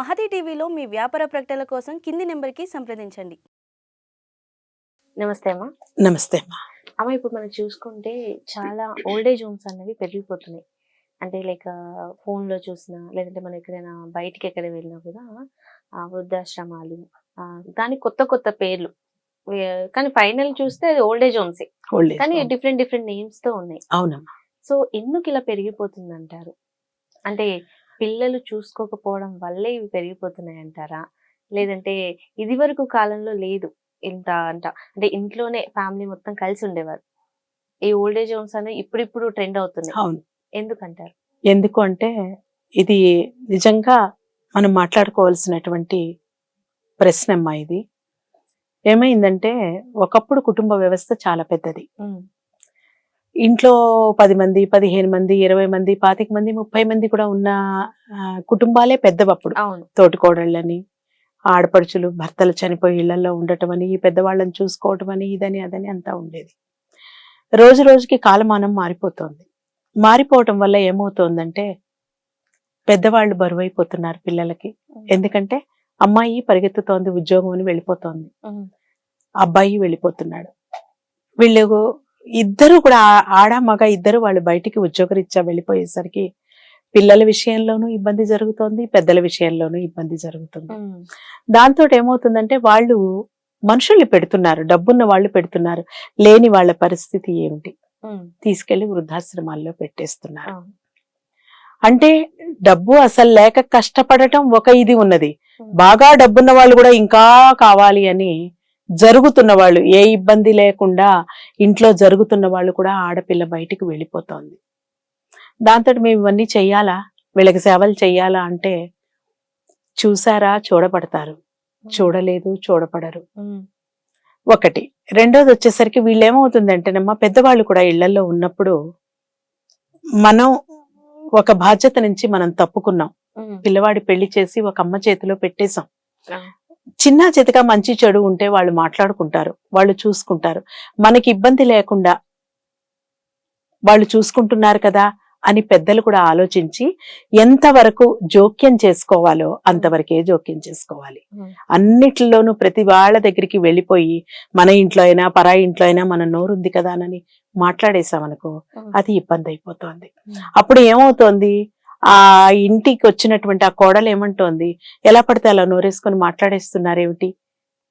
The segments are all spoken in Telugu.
మహతి టీవీలో మీ వ్యాపార ప్రకటనల కోసం కింది నెంబర్కి సంప్రదించండి. నమస్తే అమ్మా. నమస్తే అమ్మా. అమ్మ ఇప్పుడు మనం చూసుకుంటే చాలా ఓల్డేజ్ హోమ్స్ అనేవి పెరిగిపోతున్నాయి. అంటే లైక్ ఫోన్లో చూసినా లేదంటే మనం ఎక్కడైనా బయటికి ఎక్కడ వెళ్ళినా కూడా ఆ వృద్ధాశ్రమాలు ఆ, దానికి కొత్త కొత్త పేర్లు. కానీ ఫైనల్ చూస్తే అది old age homes old age కానీ. డిఫరెంట్ డిఫరెంట్ నేమ్స్తో ఉన్నాయి. అవునమ్మా. సో ఎందుకు ఇలా పెరిగిపోతుంది అంటారు అంటే పిల్లలు చూసుకోకపోవడం వల్లే ఇవి పెరిగిపోతున్నాయి అంటారా లేదంటే ఇది వరకు కాలంలో లేదు ఇంత అంట అంటే ఇంట్లోనే ఫ్యామిలీ మొత్తం కలిసి ఉండేవారు. ఈ ఓల్డేజ్ హోమ్స్ అనేవి ఇప్పుడిప్పుడు ట్రెండ్ అవుతున్నాయి. అవును. ఎందుకంటారు? ఎందుకు అంటే ఇది నిజంగా మనం మాట్లాడుకోవాల్సినటువంటి ప్రశ్న అమ్మా ఇది. ఏమైందంటే ఒకప్పుడు కుటుంబ వ్యవస్థ చాలా పెద్దది. ఇంట్లో పది మంది పదిహేను మంది ఇరవై మంది పాతిక మంది ముప్పై మంది కూడా ఉన్న కుటుంబాలే పెద్దవప్పుడు. అవును. తోటికోడళ్ళని ఆడపడుచులు భర్తలు చనిపోయి ఇళ్ళలో ఉండటం అని ఈ పెద్దవాళ్ళని చూసుకోవటం అని ఇదని అదని అంతా ఉండేది. రోజు రోజుకి కాలమానం మారిపోతోంది. మారిపోవటం వల్ల ఏమవుతోందంటే పెద్దవాళ్ళు బరువైపోతున్నారు పిల్లలకి. ఎందుకంటే అమ్మాయి పరిగెత్తుతోంది ఉద్యోగం అని వెళ్ళిపోతోంది. అబ్బాయి వెళ్ళిపోతున్నాడు. వీళ్ళు ఇద్దరు కూడా ఆడ మగ ఇద్దరు వాళ్ళు బయటికి ఉద్యోగరీత్యా వెళ్ళిపోయేసరికి పిల్లల విషయంలోనూ ఇబ్బంది జరుగుతోంది పెద్దల విషయంలోనూ ఇబ్బంది జరుగుతుంది. దాంతో ఏమవుతుందంటే వాళ్ళు మనుషుల్ని పెడుతున్నారు డబ్బున్న వాళ్ళు పెడుతున్నారు లేని వాళ్ళ పరిస్థితి ఏమిటి. తీసుకెళ్ళి వృద్ధాశ్రమాల్లో పెట్టేస్తున్నారు. అంటే డబ్బు అసలు లేక కష్టపడటం ఒక ఇది ఉన్నది. బాగా డబ్బున్న వాళ్ళు కూడా ఇంకా కావాలి అని జరుగుతున్న వాళ్ళు ఏ ఇబ్బంది లేకుండా ఇంట్లో జరుగుతున్న వాళ్ళు కూడా ఆడపిల్ల బయటికి వెళ్ళిపోతోంది. దాంతో మేము ఇవన్నీ చెయ్యాలా? వీళ్ళకి సేవలు చెయ్యాలా అంటే చూసారా? చూడపడతారు చూడలేదు చూడపడరు. ఒకటి. రెండోది వచ్చేసరికి వీళ్ళు ఏమవుతుందంటేనమ్మా పెద్దవాళ్ళు కూడా ఇళ్ళలో ఉన్నప్పుడు మనం ఒక బాధ్యత నుంచి మనం తప్పుకున్నాం. పిల్లవాడి పెళ్ళి చేసి ఒక అమ్మ చేతిలో పెట్టేశాం. చిన్న చితక మంచి చెడు ఉంటే వాళ్ళు మాట్లాడుకుంటారు వాళ్ళు చూసుకుంటారు మనకి ఇబ్బంది లేకుండా వాళ్ళు చూసుకుంటున్నారు కదా అని పెద్దలు కూడా ఆలోచించి ఎంతవరకు జోక్యం చేసుకోవాలో అంతవరకే జోక్యం చేసుకోవాలి. అన్నిట్లోనూ ప్రతి వాళ్ళ దగ్గరికి వెళ్ళిపోయి మన ఇంట్లో అయినా పరాయి ఇంట్లో అయినా మన నోరుంది కదా అని మాట్లాడేసామనుకో ఉమ్. అది ఇబ్బంది అయిపోతోంది. అప్పుడు ఏమవుతోంది ఆ ఇంటికి వచ్చినటువంటి ఆ కోడలు ఏమంటోంది? ఎలా పడితే అలా నోరేసుకొని మాట్లాడేస్తున్నారేమిటి?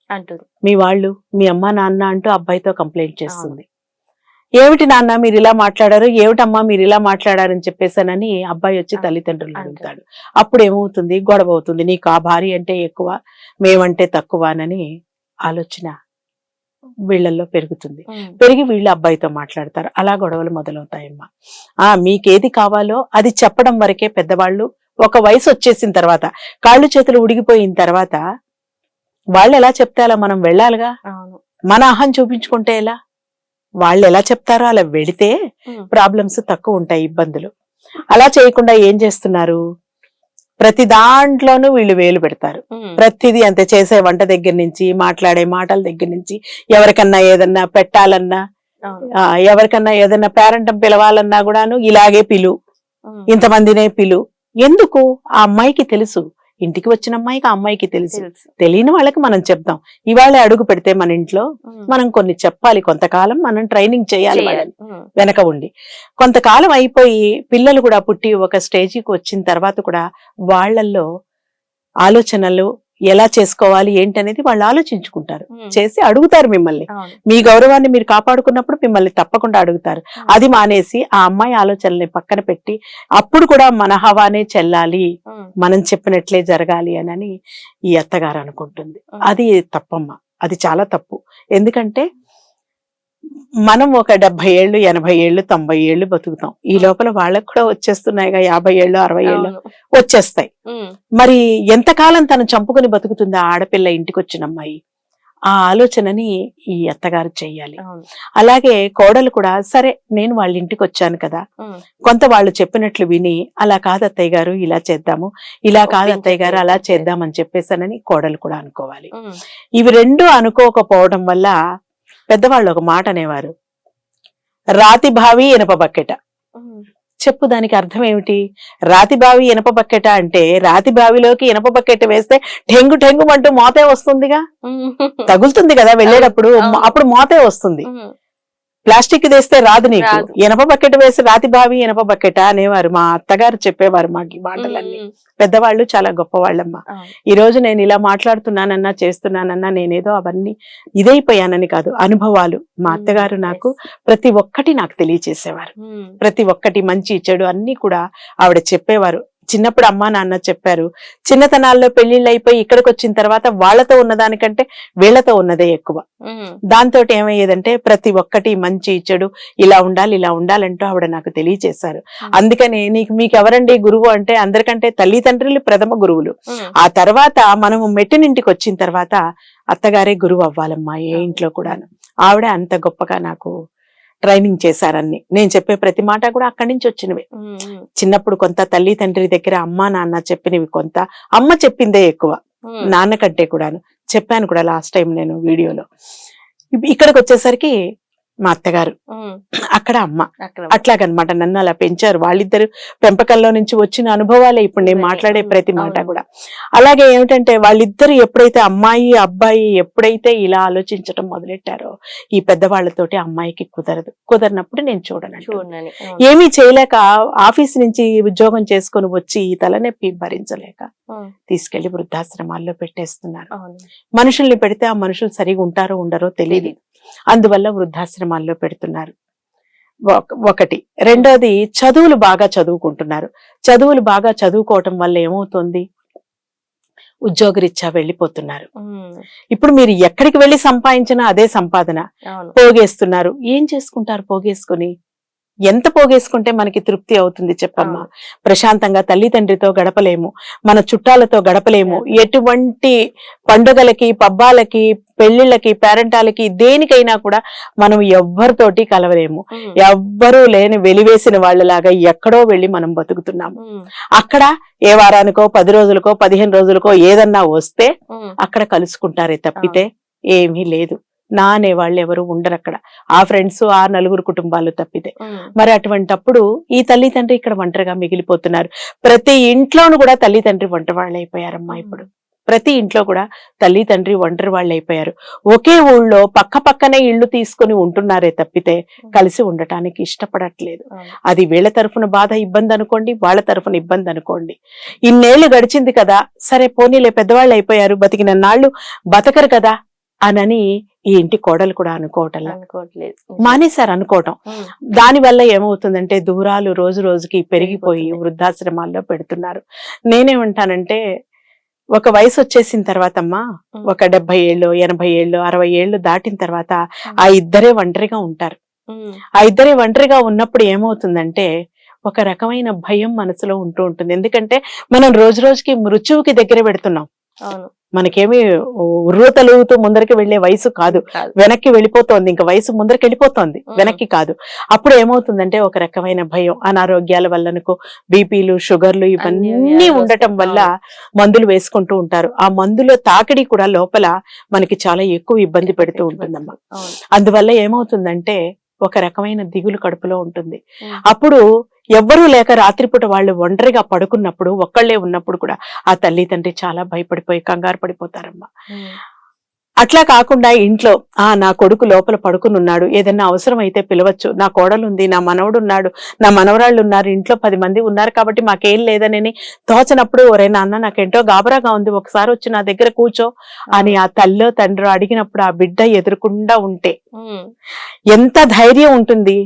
అంటుంది. మీ వాళ్ళు మీ అమ్మ నాన్న అంటూ అబ్బాయితో కంప్లైంట్ చేస్తుంది. ఏమిటి నాన్న మీరు ఇలా మాట్లాడారు? ఏమిటమ్మా మీరు ఇలా మాట్లాడారని చెప్పేసానని అబ్బాయి వచ్చి తల్లిదండ్రులు అంటారు. అడుగుతాడు అప్పుడు ఏమవుతుంది? గొడవ అవుతుంది. నీకు ఆ భార్య అంటే ఎక్కువ మేమంటే తక్కువ అని ఆలోచన వీళ్ళల్లో పెరుగుతుంది. పెరిగి వీళ్ళు అబ్బాయితో మాట్లాడతారు. అలా గొడవలు మొదలవుతాయమ్మా. ఆ మీకేది కావాలో అది చెప్పడం వరకే పెద్దవాళ్ళు ఒక వయసు వచ్చేసిన తర్వాత కాళ్ళు చేతులు ఉడిగిపోయిన తర్వాత వాళ్ళు ఎలా చెప్తే అలా మనం వెళ్ళాలిగా? మన అహం చూపించుకుంటే ఎలా? వాళ్ళు ఎలా చెప్తారో అలా వెళితే. ప్రాబ్లమ్స్ తక్కువ ఉంటాయి ఇబ్బందులు. అలా చేయకుండా ఏం చేస్తున్నారు? ప్రతి దాంట్లోనూ వీళ్ళు వేలు పెడతారు. ప్రతిదీ అంతే చేసే వంట దగ్గర నుంచి మాట్లాడే మాటల దగ్గర నుంచి ఎవరికన్నా ఏదన్నా పెట్టాలన్నా ఎవరికన్నా ఏదన్నా పేరెంటం పిలవాలన్నా కూడాను ఇలాగే పిలు. ఇంతమందినే పిలు. ఎందుకు? ఆ అమ్మాయికి తెలుసు. ఇంటికి వచ్చిన అమ్మాయికి ఆ అమ్మాయికి తెలుసు తెలియని వాళ్ళకి మనం చెప్దాం ఇవాళ అడుగు పెడితే మన ఇంట్లో. మనం కొన్ని చెప్పాలి కొంతకాలం మనం ట్రైనింగ్ చేయాలి. వాళ్ళని. వెనక ఉండి కొంతకాలం అయిపోయి పిల్లలు కూడా పుట్టి ఒక స్టేజికి వచ్చిన తర్వాత కూడా వాళ్ళల్లో ఆలోచనలు ఎలా చేసుకోవాలి ఏంటనేది వాళ్ళు ఆలోచించుకుంటారు. చేసి అడుగుతారు మిమ్మల్ని. మీ గౌరవాన్ని మీరు కాపాడుకున్నప్పుడు మిమ్మల్ని తప్పకుండా అడుగుతారు. అది మానేసి ఆ అమ్మాయి ఆలోచనల్ని పక్కన పెట్టి అప్పుడు కూడా మన హవానే చెల్లాలి. మనం చెప్పినట్లే జరగాలి అని ఈ అత్తగారు అనుకుంటుంది. అది తప్పమ్మ. అది చాలా తప్పు. ఎందుకంటే మనం ఒక డెబ్బై ఏళ్ళు ఎనభై ఏళ్ళు తొంభై ఏళ్ళు బతుకుతాం. ఈ లోపల వాళ్ళకు కూడా వచ్చేస్తున్నాయిగా యాభై ఏళ్ళు అరవై ఏళ్ళు. వచ్చేస్తాయి. మరి ఎంతకాలం తను చంపుకుని బతుకుతుంది ఆ ఆడపిల్ల ఇంటికి వచ్చిన అమ్మాయి? ఆ ఆలోచనని ఈ అత్తగారు చెయ్యాలి. అలాగే కోడలు కూడా సరే నేను వాళ్ళ ఇంటికి వచ్చాను కదా. కొంత వాళ్ళు చెప్పినట్లు విని అలా కాదు అత్తయ్య గారు ఇలా చేద్దాము. ఇలా కాదు అత్తయ్య గారు అలా చేద్దామని చెప్పేసానని కోడలు కూడా అనుకోవాలి. ఇవి రెండు అనుకోకపోవడం వల్ల పెద్దవాళ్ళు ఒక మాట అనేవారు. రాతి భావి ఇనప బకెట ఉమ్. చెప్పు దానికి అర్థం ఏమిటి? రాతి బావి ఇనప బకెట అంటే రాతి బావిలోకి ఇనప బకెట్ వేస్తే టెంగు టెంగు అంటూ మోతే వస్తుందిగా? తగులుతుంది కదా వెళ్ళేటప్పుడు. అప్పుడు మోతే వస్తుంది. ప్లాస్టిక్ తెస్తే రాదు నీకు. ఇనప బకెట్ వేసి రాతి బావి ఇనప బకెట అనేవారు మా అత్తగారు చెప్పేవారు మాకు ఈ మాటలన్నీ. పెద్దవాళ్ళు చాలా గొప్పవాళ్ళమ్మా. ఈ రోజు నేను ఇలా మాట్లాడుతున్నానన్నా చేస్తున్నానన్నా నేనేదో అవన్నీ ఇదైపోయానని కాదు అనుభవాలు మా అత్తగారు నాకు. ప్రతి ఒక్కటి నాకు తెలియచేసేవారు. ప్రతి ఒక్కటి మంచి చెడు అన్ని కూడా ఆవిడ చెప్పేవారు. చిన్నప్పుడు అమ్మా నాన్న చెప్పారు చిన్నతనాల్లో పెళ్ళిళ్ళు అయిపోయి ఇక్కడికి వచ్చిన తర్వాత వాళ్ళతో ఉన్నదానికంటే వీళ్ళతో ఉన్నదే ఎక్కువ. దాంతో ఏమయ్యేదంటే ప్రతి ఒక్కటి మంచి చెడు ఇలా ఉండాలి ఇలా ఉండాలంటూ ఆవిడ నాకు తెలియచేశారు. అందుకని నీకు మీకు ఎవరండి గురువు అంటే అందరికంటే తల్లిదండ్రులు ప్రథమ గురువులు. ఆ తర్వాత మనము మెట్టినింటికి వచ్చిన తర్వాత అత్తగారే గురువు అవ్వాలమ్మా ఏ. ఇంట్లో కూడాను. ఆవిడ అంత గొప్పగా నాకు ట్రైనింగ్ చేశారన్ని. నేను చెప్పే ప్రతి మాట కూడా అక్కడి నుంచి వచ్చినవి. చిన్నప్పుడు కొంత తల్లి తండ్రి దగ్గర అమ్మా నాన్న చెప్పినవి కొంత. అమ్మ చెప్పిందే ఎక్కువ. నాన్న కంటే కూడాను. చెప్పాను కూడా లాస్ట్ టైం నేను వీడియోలో. ఇక్కడికి వచ్చేసరికి మా అత్తగారు. అక్కడ అమ్మ. అట్లాగనమాట నన్ను అలా పెంచారు. వాళ్ళిద్దరు పెంపకంలో నుంచి వచ్చిన అనుభవాలే ఇప్పుడు నేను. మాట్లాడే ప్రతి మాట. కూడా. అలాగే ఏమిటంటే వాళ్ళిద్దరు ఎప్పుడైతే అమ్మాయి అబ్బాయి ఎప్పుడైతే ఇలా ఆలోచించటం మొదలెట్టారో ఈ పెద్దవాళ్ళతోటి అమ్మాయికి కుదరదు. కుదరనప్పుడు నేను చూడను. ఏమీ చేయలేక ఆఫీస్ నుంచి ఉద్యోగం చేసుకొని వచ్చి ఈ తలనొప్పి భరించలేక తీసుకెళ్ళి వృద్ధాశ్రమాల్లో పెట్టేస్తున్నారు. మనుషుల్ని పెడితే ఆ మనుషులు సరిగా ఉంటారో ఉండరో తెలియదు అందువల్ల వృద్ధాశ్రమాల్లో పెడుతున్నారు. ఒక- ఒకటి. రెండోది చదువులు బాగా చదువుకుంటున్నారు. చదువులు బాగా చదువుకోవటం వల్ల ఏమవుతుంది? ఉద్యోగరీత్యా వెళ్ళిపోతున్నారు. ఇప్పుడు మీరు ఎక్కడికి వెళ్ళి సంపాదించినా అదే సంపాదన. పోగేస్తున్నారు. ఏం చేసుకుంటారు పోగేసుకుని? ఎంత పోగేసుకుంటే మనకి తృప్తి అవుతుంది చెప్పమ్మా. ప్రశాంతంగా తల్లిదండ్రితో గడపలేము మన చుట్టాలతో గడపలేము. ఎటువంటి పండుగలకి పబ్బాలకి పెళ్ళిళ్ళకి పేరెంటాలకి దేనికైనా కూడా మనం ఎవ్వరితోటి కలవలేము. ఎవ్వరూ లేని వెలివేసిన వాళ్ళలాగా ఎక్కడో వెళ్ళి మనం బతుకుతున్నాము. అక్కడ ఏ వారానికో పది రోజులకో పదిహేను రోజులకో ఏదన్నా వస్తే అక్కడ కలుసుకుంటారే తప్పితే ఏమీ లేదు. నా అనే వాళ్ళు ఎవరు ఉండరు అక్కడ ఆ ఫ్రెండ్స్ ఆ నలుగురు కుటుంబాలు తప్పితే. మరి అటువంటప్పుడు ఈ తల్లి తండ్రి ఇక్కడ ఒంటరిగా మిగిలిపోతున్నారు. ప్రతి ఇంట్లోనూ కూడా తల్లి తండ్రి ఒంటరి వాళ్ళు అయిపోయారమ్మా ఇప్పుడు. ప్రతి ఇంట్లో కూడా తల్లి తండ్రి ఒంటరి వాళ్ళు అయిపోయారు ఒకే ఊళ్ళో పక్క పక్కనే ఇళ్ళు తీసుకుని ఉంటున్నారే తప్పితే కలిసి ఉండటానికి ఇష్టపడట్లేదు. అది వీళ్ళ తరఫున బాధ ఇబ్బంది అనుకోండి వాళ్ళ తరఫున ఇబ్బంది అనుకోండి. ఇన్నేళ్ళు గడిచింది కదా సరే పోనీలే పెద్దవాళ్ళు అయిపోయారు బతికిన నాళ్ళు బతకరు కదా అనని ఈ ఇంటి కోడలు కూడా అనుకోవట్లేదు. మానేశారు అనుకోవటం. దాని వల్ల ఏమవుతుందంటే దూరాలు రోజు రోజుకి పెరిగిపోయి. వృద్ధాశ్రమాల్లో పెడుతున్నారు. నేనేమంటానంటే ఒక వయసు వచ్చేసిన తర్వాత అమ్మా. ఒక డెబ్బై ఏళ్ళు ఎనభై ఏళ్ళు అరవై ఏళ్ళు దాటిన తర్వాత ఆ. ఇద్దరే ఒంటరిగా ఉంటారు. ఆ. ఇద్దరే ఒంటరిగా ఉన్నప్పుడు ఏమవుతుందంటే ఒక రకమైన భయం మనసులో ఉంటూ ఉంటుంది. ఎందుకంటే మనం రోజు రోజుకి మృత్యువుకి దగ్గర పెడుతున్నాం. మనకేమి ఉర్రతలుగుతూ ముందరికి వెళ్ళే వయసు కాదు. వెనక్కి వెళ్ళిపోతోంది. ఇంకా వయసు ముందరికి వెళ్ళిపోతోంది. వెనక్కి కాదు. అప్పుడు ఏమవుతుందంటే ఒక రకమైన భయం. అనారోగ్యాల వల్లనుకో బీపీలు షుగర్లు ఇవన్నీ ఉండటం. వల్ల మందులు వేసుకుంటూ ఉంటారు. ఆ మందుల తాకిడి కూడా లోపల మనకి చాలా ఎక్కువ ఇబ్బంది పెడుతూ ఉంటుందమ్మా అందువల్ల ఏమవుతుందంటే ఒక రకమైన దిగులు కడుపులో ఉంటుంది. అప్పుడు ఎవ్వరూ లేక రాత్రిపూట వాళ్ళు ఒంటరిగా పడుకున్నప్పుడు ఒక్కళ్ళే ఉన్నప్పుడు కూడా ఆ తల్లి తండ్రి చాలా భయపడిపోయి కంగారు పడిపోతారమ్మా. అట్లా కాకుండా ఇంట్లో ఆ నా కొడుకు లోపల పడుకుని ఉన్నాడు ఏదైనా అవసరం అయితే పిలవచ్చు నా కోడలు ఉంది నా మనవడు ఉన్నాడు నా మనవరాళ్ళు ఉన్నారు ఇంట్లో పది మంది ఉన్నారు కాబట్టి మాకేం లేదని తోచనప్పుడు ఒరే నాన్న నాకెంటో గాబరాగా ఉంది ఒకసారి వచ్చి నా దగ్గర కూర్చో అని ఆ తల్లో తండ్రి అడిగినప్పుడు ఆ బిడ్డ ఎదురుకుండా ఉంటే. ఎంత ధైర్యం ఉంటుంది.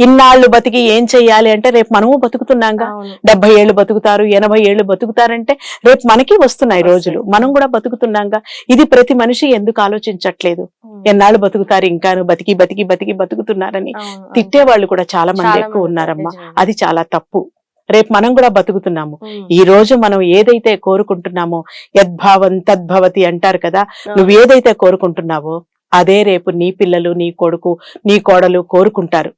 ఇన్నాళ్ళు బతికి ఏం చెయ్యాలి అంటే రేపు మనము బతుకుతున్నాంగా. డెబ్బై ఏళ్ళు బతుకుతారు ఎనభై ఏళ్ళు బతుకుతారంటే రేపు మనకి వస్తున్నాయి రోజులు. మనం కూడా బతుకుతున్నాంగా. ఇది ప్రతి మనిషి ఎందుకు ఆలోచించట్లేదు? ఎన్నాళ్ళు బతుకుతారు ఇంకాను? బతికి బతికి బతికి బతుకుతున్నారని తిట్టే వాళ్ళు కూడా చాలా మంది ఎక్కువ ఉన్నారమ్మా. అది చాలా తప్పు. రేపు మనం కూడా బతుకుతున్నాము. ఈ రోజు మనం ఏదైతే కోరుకుంటున్నామో యద్భావం తద్భవతి అంటారు కదా. నువ్వు ఏదైతే కోరుకుంటున్నావో అదే రేపు నీ పిల్లలు నీ కొడుకు నీ కోడలు కోరుకుంటారు.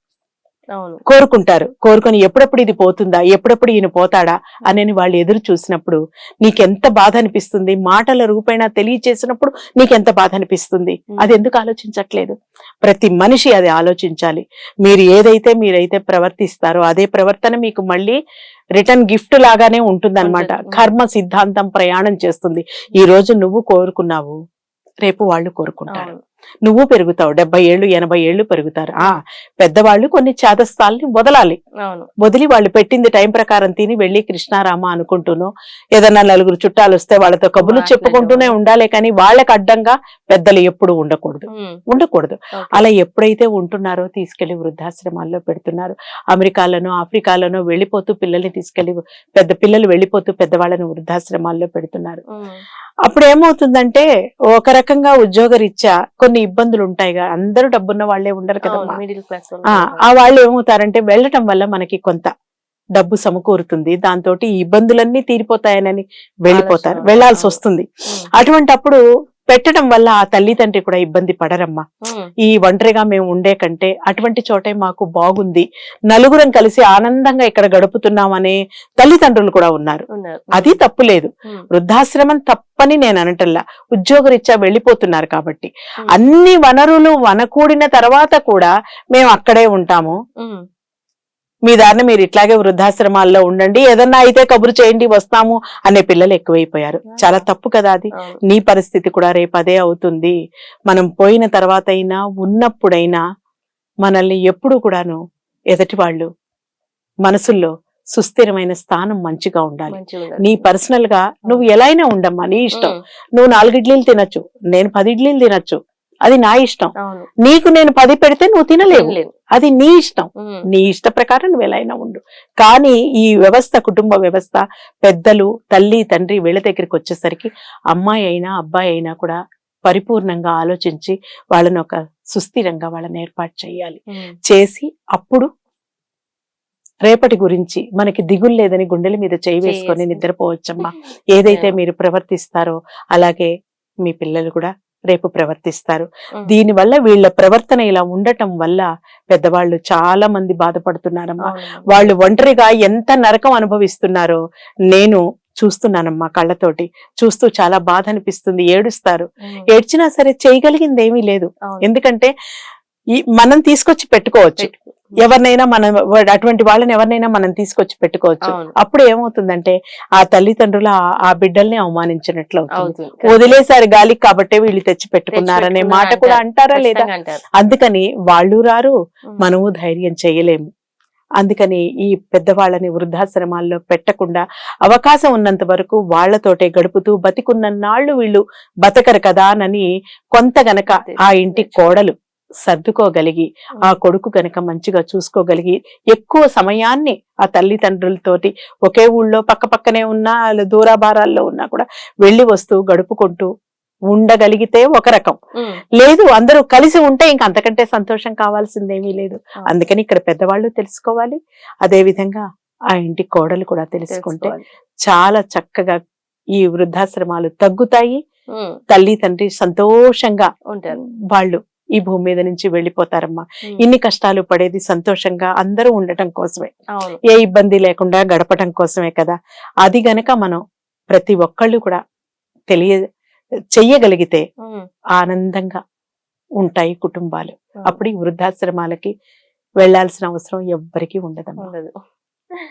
కోరుకుంటారు. కోరుకొని ఎప్పుడప్పుడు ఇది పోతుందా? ఎప్పుడప్పుడు ఈయన పోతాడా? అని వాళ్ళు ఎదురు చూసినప్పుడు నీకెంత బాధ అనిపిస్తుంది? మాటల రూపేణా తెలియచేసినప్పుడు నీకెంత బాధ అనిపిస్తుంది? అది ఎందుకు ఆలోచించట్లేదు? ప్రతి మనిషి అది ఆలోచించాలి. మీరు ఏదైతే మీరైతే ప్రవర్తిస్తారో అదే ప్రవర్తన మీకు మళ్ళీ రిటర్న్ గిఫ్ట్ లాగానే ఉంటుందన్నమాట. ఉంటుంది. కర్మ సిద్ధాంతం ప్రయాణం చేస్తుంది. ఈ రోజు నువ్వు కోరుకున్నావు. రేపు వాళ్ళు కోరుకుంటారు. నువ్వు పెరుగుతావు డెబ్బై ఏళ్ళు ఎనభై ఏళ్ళు పెరుగుతారు. ఆ పెద్దవాళ్ళు కొన్ని చేదస్థాలని వదలాలి. వదిలి వాళ్ళు పెట్టింది టైం ప్రకారం తిని వెళ్ళి కృష్ణారామ అనుకుంటూను ఏదన్నా నలుగురు చుట్టాలు వస్తే వాళ్ళతో కబుర్లు మాట్లాడడం. చెప్పుకుంటూనే ఉండాలి కానీ వాళ్ళకి అడ్డంగా పెద్దలు ఎప్పుడు ఉండకూడదు. ఉండకూడదు. అలా ఎప్పుడైతే ఉంటున్నారో తీసుకెళ్ళి వృద్ధాశ్రమాల్లో పెడుతున్నారు. అమెరికాలోనో ఆఫ్రికాలోనో వెళ్ళిపోతూ పిల్లల్ని తీసుకెళ్ళి పెద్ద పిల్లలు వెళ్ళిపోతూ పెద్దవాళ్ళని వృద్ధాశ్రమాల్లో పెడుతున్నారు. అప్పుడు ఏమవుతుందంటే ఒక రకంగా ఉద్యోగరీత్యా కొన్ని ఇబ్బందులు ఉంటాయిగా అందరూ డబ్బున్న వాళ్ళే ఉండరు కదమ్మా. మిడిల్ క్లాస్ ఆ ఆ వాళ్ళు ఏమవుతారంటే వెళ్ళటం వల్ల మనకి కొంత డబ్బు సమకూరుతుంది. దాంతో ఈ ఇబ్బందులన్నీ తీరిపోతాయనని వెళ్ళిపోతారు. వెళ్ళాల్సి వస్తుంది అటువంటప్పుడు పెట్టడం వల్ల ఆ తల్లిదండ్రి కూడా ఇబ్బంది పడరమ్మా. ఈ ఒంటరిగా మేము ఉండే కంటే అటువంటి చోటే మాకు బాగుంది. నలుగురం కలిసి ఆనందంగా ఇక్కడ గడుపుతున్నామనే తల్లిదండ్రులు కూడా ఉన్నారు. అది తప్పు లేదు. వృద్ధాశ్రమం తప్పని నేను అనటల్లా ఉద్యోగరీత్యా వెళ్ళిపోతున్నారు కాబట్టి. అన్ని వనరులు వనకూడిన తర్వాత కూడా మేము అక్కడే ఉంటాము. మీ దారిని మీరు ఇట్లాగే వృద్ధాశ్రమాల్లో ఉండండి. ఏదన్నా అయితే కబురు చేయండి వస్తాము అనే పిల్లలు ఎక్కువైపోయారు. చాలా తప్పు కదా అది. నీ పరిస్థితి కూడా రేపు అదే అవుతుంది. మనం పోయిన తర్వాత అయినా ఉన్నప్పుడైనా మనల్ని ఎప్పుడు కూడాను ఎదటి వాళ్ళు మనసుల్లో సుస్థిరమైన స్థానం మంచిగా ఉండాలి. నీ పర్సనల్గా నువ్వు ఎలా అయినా ఉండమ్మా నీ ఇష్టం. నువ్వు నాలుగు ఇడ్లీలు తినొచ్చు నేను పది ఇడ్లీలు తినొచ్చు అది నా ఇష్టం. నీకు నేను పది పెడితే నువ్వు తినలేవు. అది నీ ఇష్టం. నీ ఇష్ట ప్రకారం నువ్వు ఎలా అయినా ఉండు. కానీ ఈ వ్యవస్థ కుటుంబ వ్యవస్థ పెద్దలు తల్లి తండ్రి వీళ్ళ దగ్గరికి వచ్చేసరికి అమ్మాయి అయినా అబ్బాయి అయినా కూడా పరిపూర్ణంగా ఆలోచించి వాళ్ళని ఒక సుస్థిరంగా వాళ్ళని ఏర్పాటు చేయాలి. చేసి అప్పుడు రేపటి గురించి మనకి దిగులు లేదని గుండెల మీద చేయి వేసుకొని. నిద్రపోవచ్చమ్మా. ఏదైతే మీరు ప్రవర్తిస్తారో అలాగే మీ పిల్లలు కూడా రేపు ప్రవర్తిస్తారు. ఉమ్, దీని వల్ల వీళ్ళ ప్రవర్తన ఇలా ఉండటం వల్ల పెద్దవాళ్ళు చాలా మంది బాధపడుతున్నారమ్మా. వాళ్ళు ఒంటరిగా ఎంత నరకం అనుభవిస్తున్నారో నేను చూస్తున్నానమ్మా కళ్ళతోటి. చూస్తూ చాలా బాధ అనిపిస్తుంది ఏడుస్తారు. ఏడ్చినా సరే చేయగలిగింది ఏమీ లేదు. ఎందుకంటే ఈ మనం తీసుకొచ్చి పెట్టుకోవచ్చు. పెట్టుకో. ఎవరినైనా మనం అటువంటి వాళ్ళని ఎవరినైనా మనం తీసుకొచ్చి పెట్టుకోవచ్చు. అప్పుడు ఏమవుతుందంటే ఆ తల్లిదండ్రులు ఆ- బిడ్డల్ని అవమానించినట్లు అవుతుంది. వదిలేసారు గాలికి కాబట్టే వీళ్ళు తెచ్చి పెట్టుకున్నారనే మాట కూడా అంటారా లేదా? అందుకని వాళ్ళు రారు మనము ధైర్యం చేయలేము. అందుకని ఈ పెద్దవాళ్ళని వృద్ధాశ్రమాల్లో పెట్టకుండా అవకాశం ఉన్నంత వరకు వాళ్ళతోటే గడుపుతూ బతికున్న నాళ్ళు వీళ్ళు బతకరు కదా అని కొంత గనక ఆ ఇంటి కోడలు సర్దుకోగలిగి ఆ కొడుకు గనక మంచిగా చూసుకోగలిగి ఎక్కువ సమయాన్ని ఆ తల్లిదండ్రులతోటి ఒకే ఊళ్ళో పక్క పక్కనే ఉన్నా వాళ్ళ దూరాభారాల్లో ఉన్నా కూడా వెళ్ళి వస్తూ గడుపుకుంటూ ఉండగలిగితే ఒక రకం. లేదు అందరూ కలిసి ఉంటే ఇంక అంతకంటే సంతోషం కావాల్సిందేమీ లేదు. అందుకని ఇక్కడ పెద్దవాళ్ళు తెలుసుకోవాలి. అదే విధంగా ఆ ఇంటి కోడలు కూడా తెలుసుకుంటే. చాలా చక్కగా ఈ వృద్ధాశ్రమాలు తగ్గుతాయి. తల్లి తండ్రి సంతోషంగా ఉంటారు. వాళ్ళు ఈ భూమి మీద నుంచి వెళ్ళిపోతారమ్మా. ఇన్ని కష్టాలు పడేది సంతోషంగా అందరూ ఉండటం కోసమే. ఏ ఇబ్బంది లేకుండా గడపటం కోసమే కదా. అది గనక మనం ప్రతి ఒక్కళ్ళు కూడా తెలియ చెయ్యగలిగితే ఆనందంగా ఉంటాయి కుటుంబాలు. అప్పుడు ఈ వృద్ధాశ్రమాలకి వెళ్ళాల్సిన అవసరం ఎవ్వరికీ ఉండదు.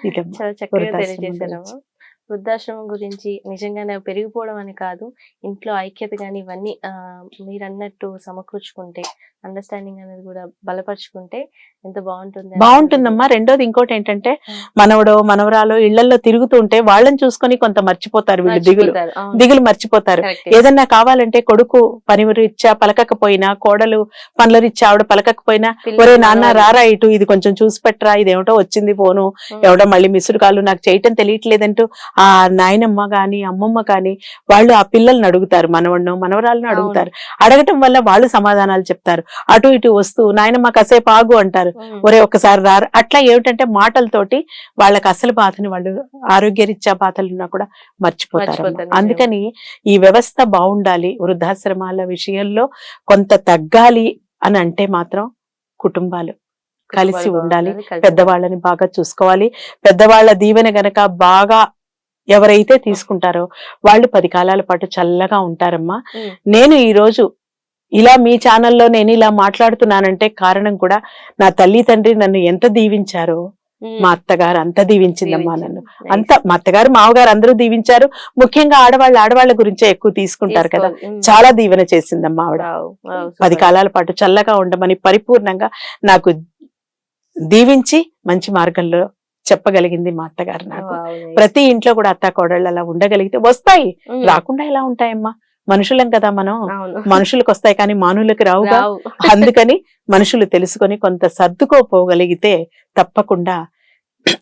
ఇదమ్మా. చాలా చక్కగా వృద్ధాశ్రమం తెలియజేశారమ్మా. వృద్ధాశ్రమం గురించి నిజంగానే పెరిగిపోవడం అని కాదు. ఇంట్లో ఐక్యత కానీ ఇవన్నీ ఆ, మీరు అన్నట్టు సమకూర్చుకుంటే అండర్స్టాండింగ్ అనేది కూడా బలపరుచుకుంటే ఎంత బాగుంటుంది బాగుంటుందమ్మా. రెండోది ఇంకోటి ఏంటంటే. మనవడో మనవరాలో ఇళ్ళలో తిరుగుతుంటే వాళ్ళని చూసుకొని కొంత మర్చిపోతారు వీళ్ళు దిగులు. దిగులు మర్చిపోతారు. ఏదన్నా కావాలంటే కొడుకు పనిరిచ్చా పలకకపోయినా కోడలు పనులరిచ్చా ఆవిడ పలకకపోయినా ఒరే నాన్న. రారా ఇటు ఇది కొంచెం చూసి పెట్టరా ఇదేమిటో వచ్చింది ఫోను. ఎవడో మళ్ళీ మిసుడు కాళ్ళు నాకు చేయటం తెలియట్లేదంటూ ఆ నాయనమ్మ గాని అమ్మమ్మ గాని వాళ్ళు ఆ పిల్లల్ని అడుగుతారు మనవడినో మనవరాలను అడుగుతారు. అడగటం వల్ల వాళ్ళు సమాధానాలు చెప్తారు. అటు ఇటు వస్తూ నాయనమ్మ కాసేపు ఆగు అంటారు. ఒరే ఒక్కసారి రారు. అట్లా ఏమిటంటే మాటలతోటి వాళ్ళకి అసలు బాధని వాళ్ళు ఆరోగ్యరీత్యా బాధలు ఉన్నా కూడా మర్చిపోతారు. అందుకని ఈ వ్యవస్థ బాగుండాలి వృద్ధాశ్రమాల విషయంలో కొంత తగ్గాలి అని అంటే మాత్రం కుటుంబాలు కలిసి ఉండాలి పెద్దవాళ్ళని బాగా చూసుకోవాలి. పెద్దవాళ్ళ దీవెన గనక బాగా ఎవరైతే తీసుకుంటారో వాళ్ళు పది కాలాల పాటు చల్లగా ఉంటారమ్మా. నేను ఈ రోజు ఇలా మీ ఛానల్లో నేను ఇలా మాట్లాడుతున్నానంటే కారణం కూడా నా తల్లి తండ్రి నన్ను ఎంత దీవించారో. మా అత్తగారు అంత దీవించిందమ్మా దీవించింది. నన్ను. అంత మా అత్తగారు మామగారు అందరూ దీవించారు ముఖ్యంగా ఆడవాళ్ళు ఆడవాళ్ళ గురించే ఎక్కువ తీసుకుంటారు కదా. చాలా దీవెన చేసిందమ్మా ఆవిడ పది. కాలాల పాటు చల్లగా ఉండమని పరిపూర్ణంగా నాకు దీవించి మంచి మార్గంలో చెప్పగలిగింది మా అత్తగారు నాకు. ప్రతి ఇంట్లో కూడా అత్త కోడళ్ళు అలా ఉండగలిగితే వస్తాయి. రాకుండా ఎలా ఉంటాయమ్మా మనుషులం కదా మనం. మనుషులకు వస్తాయి కానీ మానులకు రావుగా. రావు. అందుకని మనుషులు తెలుసుకొని కొంత సర్దుకోపోగలిగితే తప్పకుండా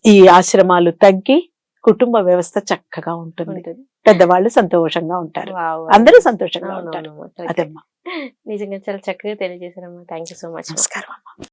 ఈ ఆశ్రమాలు తగ్గి కుటుంబ వ్యవస్థ చక్కగా ఉంటుంది. పెద్దవాళ్ళు సంతోషంగా ఉంటారు. అందరూ సంతోషంగా ఉంటారు. అదమ్మా. నిజంగా చాలా చక్కగా తెలియజేశారమ్మా. థ్యాంక్ యూ సో మచ్ నమస్కారం అమ్మా